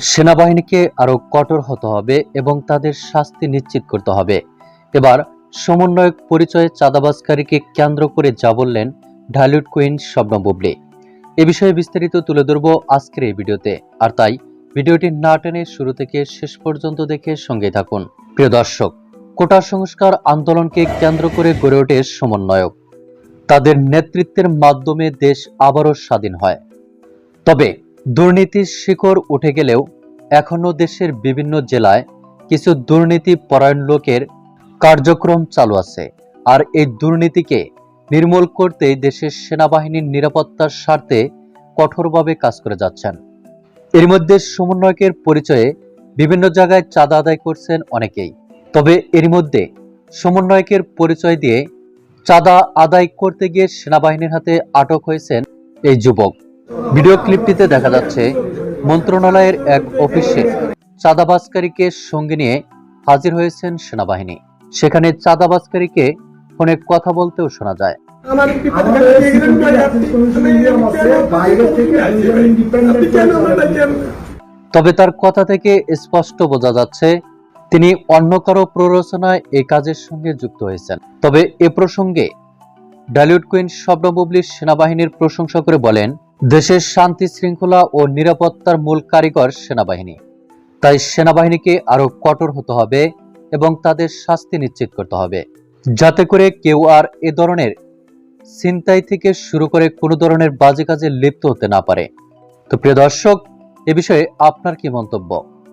সেনাবাহিনীকে আরও কঠোর হতে হবে এবং তাদের শাস্তি নিশ্চিত করতে হবে। এবার সমন্বয়ক পরিচয়ে চাঁদাবাজকারীকে কেন্দ্র করে যা বললেন ঢালিউড কুইন স্বপ্ন বুবলি। এ বিষয়ে বিস্তারিত তুলে ধরব আজকের এই ভিডিওতে। আর তাই ভিডিওটি না টেনে শুরু থেকে শেষ পর্যন্ত দেখে সঙ্গে থাকুন। প্রিয় দর্শক কোটা সংস্কার আন্দোলনকে কেন্দ্র করে গড়ে ওঠে সমন্বয়ক। তাদের নেতৃত্বের মাধ্যমে দেশ আবারও স্বাধীন হয়। তবে দুর্নীতির শিখর উঠে গেলেও এখনও দেশের বিভিন্ন জেলায় কিছু দুর্নীতি পরায়ণ লোকের কার্যক্রম চালু আছে আর এই দুর্নীতিকে নির্মূল করতে দেশের সেনাবাহিনীর নিরাপত্তার স্বার্থে কঠোরভাবে কাজ করে যাচ্ছেন। এর মধ্যে সমন্বয়কের পরিচয়ে বিভিন্ন জায়গায় চাঁদা আদায় করছেন অনেকেই। তবে এর মধ্যে সমন্বয়কের পরিচয় দিয়ে চাঁদা আদায় করতে গিয়ে সেনাবাহিনীর হাতে আটক হয়েছেন এই যুবক। ভিডিও ক্লিপটিতে দেখা যাচ্ছে মন্ত্রণালয়ের এক অফিসে চাঁদাবাজকারীকে সঙ্গে নিয়ে হাজির হয়েছেন সেনাবাহিনী। সেখানে চাঁদাবাজকারীকে ফোনে কথা বলতেও শোনা যায়? তবে তার কথা থেকে স্পষ্ট বোঝা যাচ্ছে তিনি অন্য কারও প্ররোচনায় এই কাজের সঙ্গে যুক্ত হয়েছেন। তবে এ প্রসঙ্গে ডালিউড কুইন স্বপ্ন বুবলির সেনাবাহিনীর প্রশংসা করে বলেন, দেশের শান্তি শৃঙ্খলা ও নিরাপত্তার মূল কারিগর সেনাবাহিনী। তাই সেনাবাহিনীকে আরও কঠোর হতে হবে এবং তাদের শাস্তি নিশ্চিত করতে হবে। যাতে করে কেউ আর এ ধরনের ছিনতাই থেকে শুরু করে কোনো ধরনের বাজে কাজে লিপ্ত হতে না পারে। তো প্রিয় দর্শক, এ বিষয়ে আপনার কি মন্তব্য?